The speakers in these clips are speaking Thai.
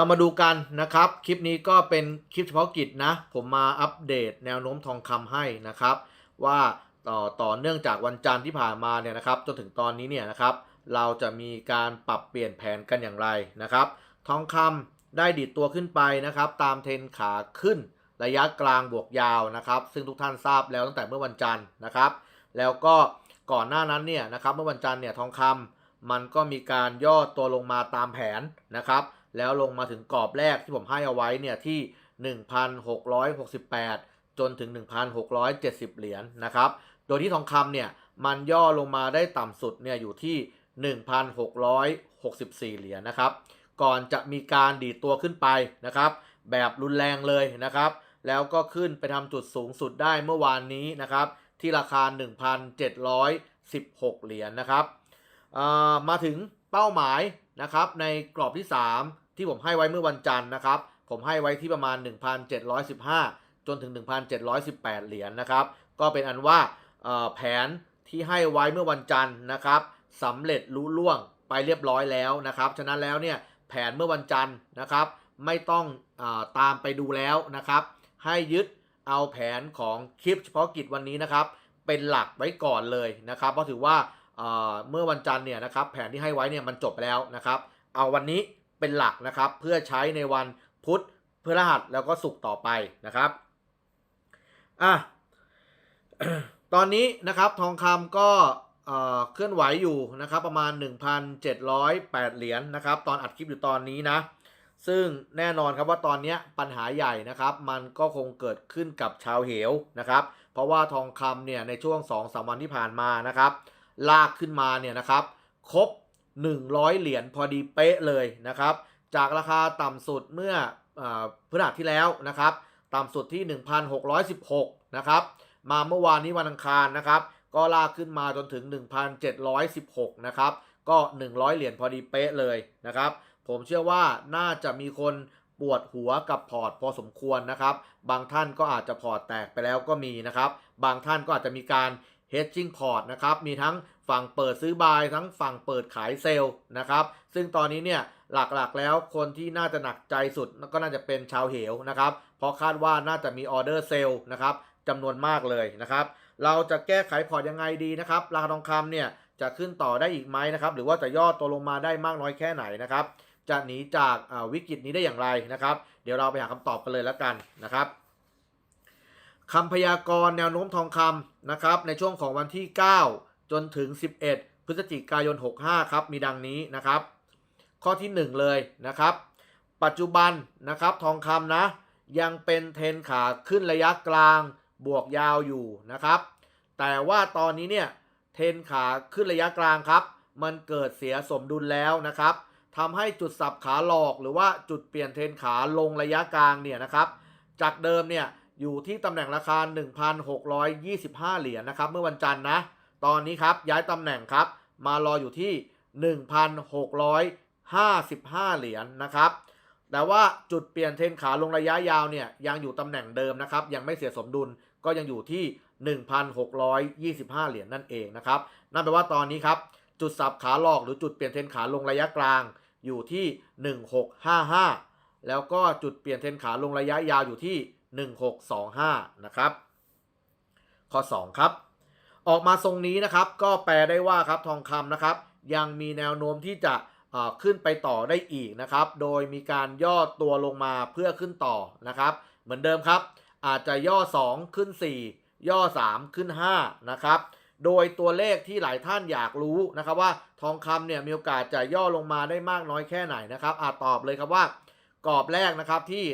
เรามาดูกันนะครับ คลิปนี้ก็เป็นคลิปเฉพาะกิจนะ ผมมาอัปเดตแนวโน้มทองคำให้นะครับ ว่าต่อต่อเนื่องจากวันจันทร์ที่ผ่านมาเนี่ยนะครับ จนถึงตอนนี้เนี่ยนะครับ เราจะมีการปรับเปลี่ยนแผนกันอย่างไรนะครับ ทองคำได้ดีดตัวขึ้นไปนะครับ ตามเทรนขาขึ้นระยะกลางบวกยาวนะครับ ซึ่งทุกท่านทราบแล้วตั้งแต่เมื่อวันจันทร์นะครับ แล้วก็ก่อนหน้านั้นเนี่ยนะครับ เมื่อวันจันทร์เนี่ยทองคำมันก็มีการย่อตัวลงมาตามแผนนะครับ แล้วลงมาถึงกรอบแรกที่ผมให้เอาไว้เนี่ยที่ 1,668 จนถึง 1,670 เหรียญนะครับ โดยที่ทองคำเนี่ยมันย่อลงมาได้ต่ำสุดเนี่ยอยู่ที่ 1,664 เหรียญนะครับ ก่อนจะมีการดีดตัวขึ้นไปนะครับ แบบรุนแรงเลยนะครับ แล้วก็ขึ้นไปทำจุดสูงสุดได้เมื่อวานนี้นะครับ ที่ราคา 1,716 เหรียญนะครับมาถึงเป้าหมาย นะครับในกรอบที่ 3 ที่ผมให้ไว้เมื่อวันจันทร์นะครับ ผมให้ไว้ที่ประมาณ 1,715 จนถึง 1,718 เหรียญนะครับ ก็เป็นอันว่าแผนที่ให้ไว้เมื่อวันจันทร์นะครับสำเร็จรู้ล่วงไปเรียบร้อยแล้วนะครับ ฉะนั้นแล้วเนี่ยแผนเมื่อวันจันทร์นะครับ ไม่ต้องอตามไปดูแล้วนะครับ ให้ยึดเอาแผนของคลิปเฉพาะกิจวันนี้นะครับ เป็นหลักไว้ก่อนเลยนะครับ เพราะถือว่า เมื่อวันจันทร์เนี่ยนะครับแผนที่ให้ไว้เนี่ยมันจบไปแล้วนะครับ เอาวันนี้เป็นหลักนะครับเพื่อใช้ในวันพุธพฤหัสแล้วก็ศุกร์ต่อไปนะครับอะตอนนี้นะครับทองคำก็เคลื่อนไหวอยู่นะครับประมาณ 1,708 เหรียญนะครับตอนอัดคลิปอยู่ตอนนี้นะ ซึ่งแน่นอนครับว่าตอนนี้ปัญหาใหญ่นะครับ มันก็คงเกิดขึ้นกับชาวเหวนะครับ เพราะว่าทองคำเนี่ยในช่วง 2-3 วันที่ผ่านมานะครับ ลากขึ้นมาเนี่ยนะครับ ครบ 100 เหรียญพอดีเป๊ะเลยนะครับ จากราคาต่ำสุดเมื่ออพฤหัสที่แล้วนะครับ ต่ำสุดที่ 1,616 นะครับ มาเมื่อวานนี้วันอังคารนะครับ ก็ลากขึ้นมาจนถึง 1,716 นะครับ ก็ 100 เหรียญพอดีเป๊ะเลยนะครับ ผมเชื่อว่าน่าจะมีคนปวดหัวกับพอร์ตพอสมควรนะครับ บางท่านก็อาจจะพอร์ตแตกไปแล้วก็มีนะครับ บางท่านก็อาจจะมีการ hedging port นะครับ มีทั้งฝั่งเปิดซื้อบายทั้งฝั่งเปิดขายเซลล์นะครับ ซึ่งตอนนี้เนี่ยหลักๆแล้วคนที่น่าจะหนักใจสุดก็น่าจะเป็นชาวเหวนะครับ เพราะคาดว่าน่าจะมีออเดอร์เซลล์นะครับจำนวนมากเลยนะครับ เราจะแก้ไขพอร์ตยังไงดีนะครับ ราคาทองคำเนี่ยจะขึ้นต่อได้อีกไหมนะครับ หรือว่าจะย่อตัวลงมาได้มากน้อยแค่ไหนนะครับ จะหนีจากวิกฤตนี้ได้อย่างไรนะครับ เดี๋ยวเราไปหาคำตอบกันเลยแล้วกันนะครับ คำพยากรณ์แนวโน้มทองคำนะครับในช่วงของวันที่ 9 จนถึง 11 พฤศจิกายน 65 ครับ มีดังนี้นะครับ ข้อที่ 1 เลยนะครับ ปัจจุบันนะครับทองคำนะ ยังเป็นเทนขาขึ้นระยะกลางบวกยาวอยู่นะครับ แต่ว่าตอนนี้เนี่ยเทนขาขึ้นระยะกลางครับ มันเกิดเสียสมดุลแล้วนะครับทำให้จุดสับขาหลอกหรือว่าจุดเปลี่ยนเทนขาลงระยะกลางเนี่ยนะครับ จากเดิมเนี่ย อยู่ที่ตำแหน่งราคา 1,625 เหรียญนะครับ เมื่อวันจันทร์นะ ตอนนี้ครับย้ายตำแหน่งครับ มารออยู่ที่ 1,655 เหรียญนะครับ แต่ว่าจุดเปลี่ยนเทรนขาลงระยะยาวเนี่ยยังอยู่ตำแหน่งเดิมนะครับ ยังไม่เสียสมดุลก็ยังอยู่ที่ 1,625 เหรียญนั่นเองนะครับ นั่นแปลว่าตอนนี้ครับ จุดสับขาหลอกหรือจุดเปลี่ยนเทรนขาลงระยะกลางอยู่ที่ 1655 แล้วก็จุดเปลี่ยนเทรนขาลงระยะยาวอยู่ที่ 1625 นะครับ ข้อ 2 ครับ ออกมาทรงนี้นะครับ ก็แปลได้ว่าครับทองคำนะครับ ยังมีแนวโน้มที่จะขึ้นไปต่อได้อีกนะครับ โดยมีการย่อตัวลงมาเพื่อขึ้นต่อนะครับ เหมือนเดิมครับ อาจจะย่อ 2 ขึ้น 4 ย่อ 3 ขึ้น 5 นะครับ โดยตัวเลขที่หลายท่านอยากรู้นะครับว่าทองคำเนี่ยมีโอกาสจะย่อลงมาได้มากน้อยแค่ไหนนะครับอาจตอบเลยครับว่ากรอบแรกนะครับที่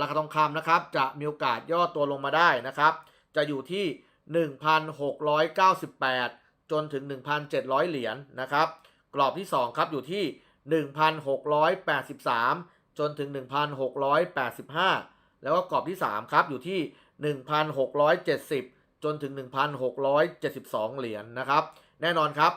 ราคาทองคำนะครับ จะมีโอกาสย่อตัวลงมาได้นะครับ จะอยู่ที่ 1,698 จนถึง 1,700 เหรียญนะครับ กรอบที่ 2 ครับอยู่ที่ 1,683 จนถึง 1,685 แล้วก็กรอบที่ 3 ครับอยู่ที่ 1,670 จนถึง 1,672 เหรียญนะครับ แน่นอนครับ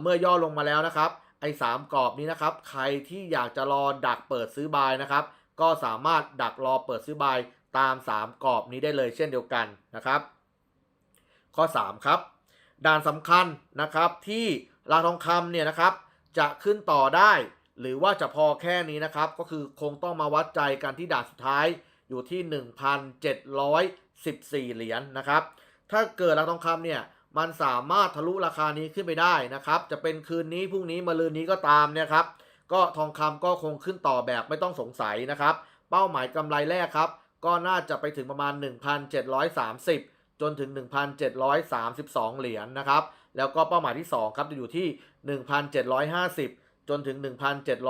เมื่อย่อลงมาแล้วนะครับ ไอ้สามกรอบนี้นะครับ ใครที่อยากจะรอดักเปิดซื้อบายนะครับ ก็สามารถดักรอเปิดซื้อบายตาม 3 กรอบนี้ได้เลยเช่นเดียวกันนะครับ ข้อ 3 ครับ ด่านสำคัญนะครับที่ราทองคำเนี่ยนะครับ จะขึ้นต่อได้ หรือว่าจะพอแค่นี้นะครับ ก็คือคงต้องมาวัดใจกันที่ด่านสุดท้ายอยู่ที่ 1,714 เหรียญนะครับ ถ้าเกิดราทองคำเนี่ยมันสามารถทะลุราคานี้ขึ้นไปได้นะครับ จะเป็นคืนนี้พรุ่งนี้มะรืนนี้ก็ตามเนี่ยครับ ก็ทองคำก็คงขึ้นต่อแบบไม่ต้องสงสัยนะครับ เป้าหมายกำไรแรกครับ ก็น่าจะไปถึงประมาณ 1,730 จนถึง 1,732 เหรียญนะครับ แล้วก็เป้าหมายที่ 2 ครับจะอยู่ที่ 1,750 จนถึง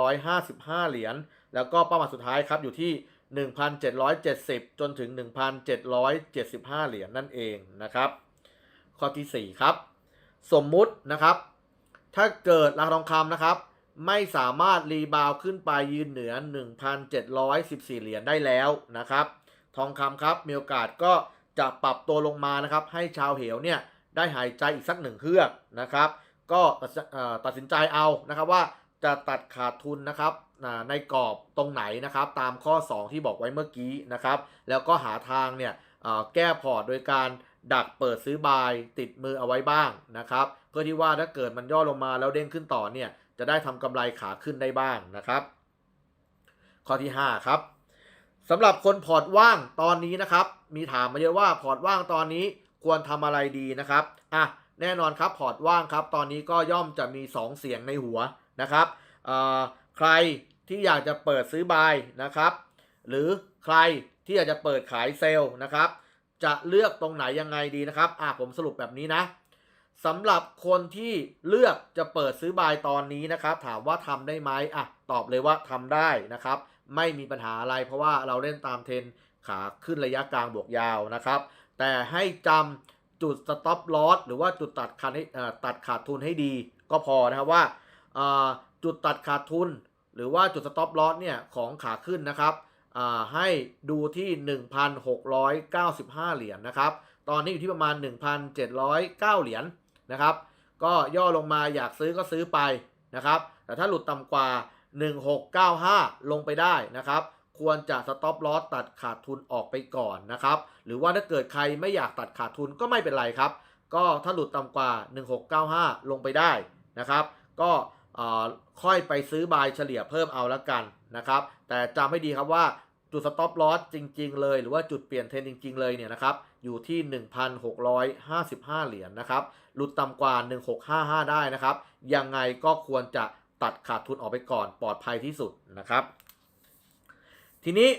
1,755 เหรียญ แล้วก็เป้าหมายสุดท้ายครับอยู่ที่ 1,770 จนถึง 1,775 เหรียญนั่นเองนะครับ ข้อที่ 4 ครับ สมมุตินะครับ ถ้าเกิดราคาทองคำนะครับ ไม่สามารถรีบาวขึ้นไปยืนเหนือ 1,714 เหรียญได้แล้วนะครับ ทองคำครับมีโอกาสก็จะปรับตัวลงมานะครับ ให้ชาวเหวเนี่ยได้หายใจอีกสักหนึ่งเครืองนะครับ ก็ตัดสินใจเอานะครับว่าจะตัดขาดทุนนะครับในกรอบตรงไหนนะครับ ตามข้อ 2 ที่บอกไว้เมื่อกี้นะครับ แล้วก็หาทางเนี่ยแก้พอร์ตโดยการดักเปิดซื้อบายติดมือเอาไว้บ้างนะครับ เพื่อที่ว่าถ้าเกิดมันย่อลงมาแล้วเด้งขึ้นต่อเนี่ย จะได้ทำกำไรขาขึ้นได้บ้างนะครับ ข้อที่ 5 ครับสำหรับคนพอร์ตว่างตอนนี้นะครับ มีถามมาเยอะว่าพอร์ตว่างตอนนี้ควรทำอะไรดีนะครับอะแน่นอนครับพอร์ตว่างครับ ตอนนี้ก็ย่อมจะมี 2 เสียงในหัวนะครับเอ่อใครที่อยากจะเปิดซื้อบายนะครับ หรือใครที่อยากจะเปิดขายเซลล์นะครับ จะเลือกตรงไหนยังไงดีนะครับอะผมสรุปแบบนี้นะ สำหรับคนที่เลือกจะเปิดซื้อบายตอนนี้นะครับ ถามว่าทำได้ไหมอะตอบเลยว่าทำได้นะครับ ไม่มีปัญหาอะไรเพราะว่าเราเล่นตามเทรนขาขึ้นระยะกลางบวกยาวนะครับ แต่ให้จำจุด stop loss หรือว่าจุดตัดขาดตัดขาดทุนให้ดี ก็พอนะครับว่าจุดตัดขาดทุน หรือว่าจุด stop loss เนี่ยของขาขึ้นนะครับให้ดูที่ 1,695 เหรียญนะครับ ตอนนี้อยู่ที่ประมาณ 1,709 เหรียญ นะครับ ก็ย่อลงมาอยากซื้อก็ซื้อไปนะครับ แต่ถ้าหลุดต่ำกว่า 1695 ลงไปได้นะครับ ควรจะ stop loss ตัดขาดทุนออกไปก่อนนะครับ หรือว่าถ้าเกิดใครไม่อยากตัดขาดทุนก็ไม่เป็นไรครับ ก็ถ้าหลุดต่ำกว่า 1695 ลงไปได้นะครับ ก็ค่อยไปซื้อบายเฉลี่ยเพิ่มเอาละกันนะครับ แต่จำให้ดีครับว่าจุด stop loss จริง ๆ เลยหรือว่าจุดเปลี่ยนเทรนจริง ๆ เลยเนี่ยนะครับอยู่ที่ 1,655 เหรียญนะครับ หลุดต่ำกว่า 1655 ได้นะครับ ยังไงก็ควรจะตัดขาดทุนออกไปก่อนปลอดภัยที่สุดนะครับ ทีนี้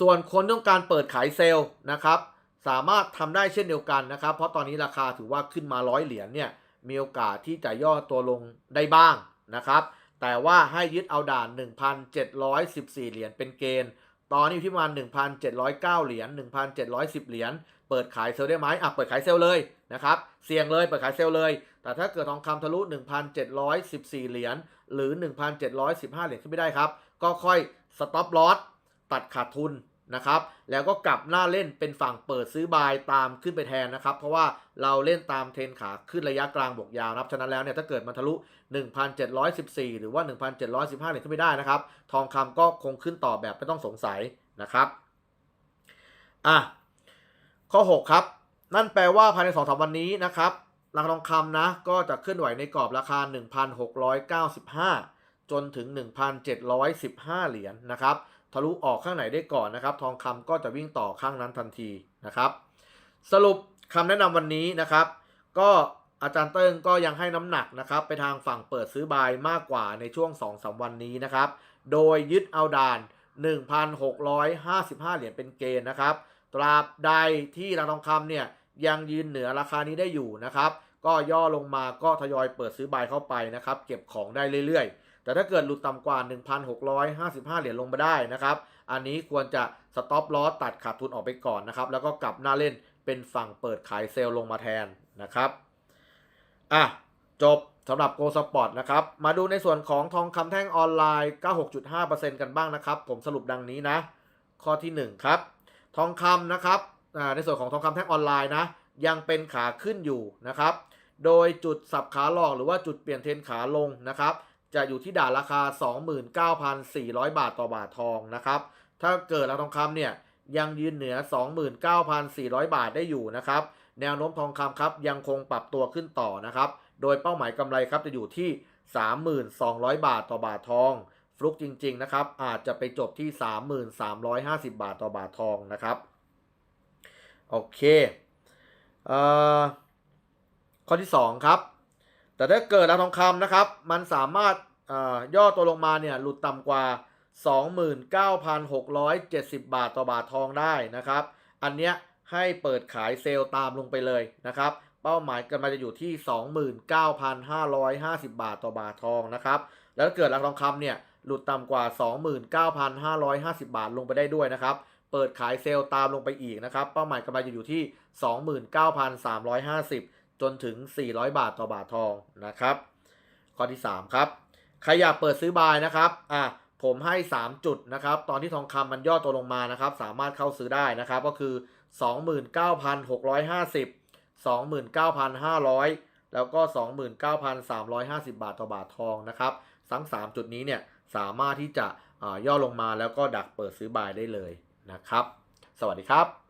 ส่วนคนต้องการเปิดขายเซลล์นะครับ สามารถทำได้เช่นเดียวกันนะครับ เพราะตอนนี้ราคาถือว่าขึ้นมาร้อยเหรียญเนี่ยมีโอกาสที่จะย่อตัวลงได้บ้างนะครับ แต่ว่าให้ยึดเอาด่าน 1,714 เหรียญเป็นเกณฑ์ ตอนนี้ที่ประมาณ1,709 เหรียญ1,710 เหรียญ เปิดขายเซลล์ได้ไหมอะเปิดขายเซลล์เลยนะครับ เสี่ยงเลยเปิดขายเซลล์เลย แต่ถ้าเกิดทองคำทะลุ 1,714 เหรียญหรือ 1,715 เหรียญขึ้นไม่ได้ครับ ก็ค่อย stop loss ตัดขาดทุนนะครับ แล้วก็กลับหน้าเล่นเป็นฝั่งเปิดซื้อบายตามขึ้นไปแทนนะครับ เพราะว่าเราเล่นตามเทรนขาขึ้นระยะกลางบวกยาวนะครับฉะนั้นแล้วเนี่ยถ้าเกิดมันทะลุ 1,714 หรือว่า 1,715 เหรียญขึ้นไม่ได้นะครับ ทองคำก็คงขึ้นต่อแบบไม่ต้องสงสัยนะครับ อะ ข้อ 6 ครับ นั่นแปลว่าภายใน2-3วันนี้นะครับราคาทองคำนะ ก็จะเคลื่อนไหวในกรอบราคา 1,695 จนถึง 1,715 เหรียญนะครับ ทะลุออกข้างไหนได้ก่อนนะครับ ทองคำก็จะวิ่งต่อข้างนั้นทันทีนะครับ สรุปคำแนะนำวันนี้นะครับ ก็อาจารย์เติ้งก็ยังให้น้ำหนักนะครับ ไปทางฝั่งเปิดซื้อบายมากกว่าในช่วง 2-3 วันนี้นะครับ โดยยึดเอาด่าน 1,655 เหรียญเป็นเกณฑ์นะครับ ตราบใดที่ราคาทองคำเนี่ยยังยืนเหนือราคานี้ได้อยู่นะครับ ก็ย่อลงมาก็ทยอยเปิดซื้อบายเข้าไปนะครับ เก็บของได้เรื่อยๆ แต่ถ้าเกิดหลุดต่ำกว่า 1,655 เหรียญลงมาได้นะครับ อันนี้ควรจะสต็อปลอสตัดขาดทุนออกไปก่อนนะครับ แล้วก็กลับหน้าเล่นเป็นฝั่งเปิดขายเซลล์ลงมาแทนนะครับอะจบสำหรับ Go Spot นะครับ มาดูในส่วนของทองคำแท่งออนไลน์ 96.5%กันบ้างนะครับ ผมสรุปดังนี้นะ ข้อที่ 1 ครับ ทองคำนะครับในส่วนของทองคำแท่งออนไลน์นะยังเป็นขาขึ้นอยู่นะครับ โดยจุดสับขาหลอกหรือว่าจุดเปลี่ยนเทรนขาลงนะครับ จะอยู่ที่ด่านราคา 29,400 บาทต่อบาททองนะครับ ถ้าเกิดราคาทองคำเนี่ยยังยืนเหนือ 29,400 บาทได้อยู่นะครับ แนวโน้มทองคำครับยังคงปรับตัวขึ้นต่อนะครับ โดยเป้าหมายกำไรครับจะอยู่ที่ 3,200บาทต่อบาททอง ฟลุกจริง ๆ นะครับ อาจจะไปจบที่ 3,350 บาทต่อบาททองนะครับ โอเคเอ่อข้อที่ 2 ครับ แต่ถ้าเกิดราคาทองคำนะครับ มันสามารถย่อตัวลงมาเนี่ยหลุดต่ำกว่า 29,670 บาทต่อบาททองได้นะครับ อันเนี้ยให้เปิดขายเซลล์ตามลงไปเลยนะครับ เป้าหมายกันมาจะอยู่ที่ 29,550 บาทต่อบาททองนะครับ แล้วถ้าเกิดราคาทองคำเนี่ย หลุดต่ำกว่า 29,550 บาทลงไปได้ด้วยนะครับ เปิดขายเซลล์ตามลงไปอีกนะครับ เป้าหมายกำไรจะอยู่ที่ 29,350 จนถึง 400 บาทต่อบาททองนะครับ ข้อที่ 3 ครับ ใครอยากเปิดซื้อบายนะครับอะผมให้ 3 จุดนะครับ ตอนที่ทองคำมันย่อตัวลงมานะครับ สามารถเข้าซื้อได้นะครับ ก็คือ 29,650 29,500 แล้วก็ 29,350 บาทต่อบาททองนะครับทั้ง 3 จุดนี้เนี่ย สามารถที่จะย่อลงมาแล้วก็ดักเปิดซื้อบายได้เลยนะครับ สวัสดีครับ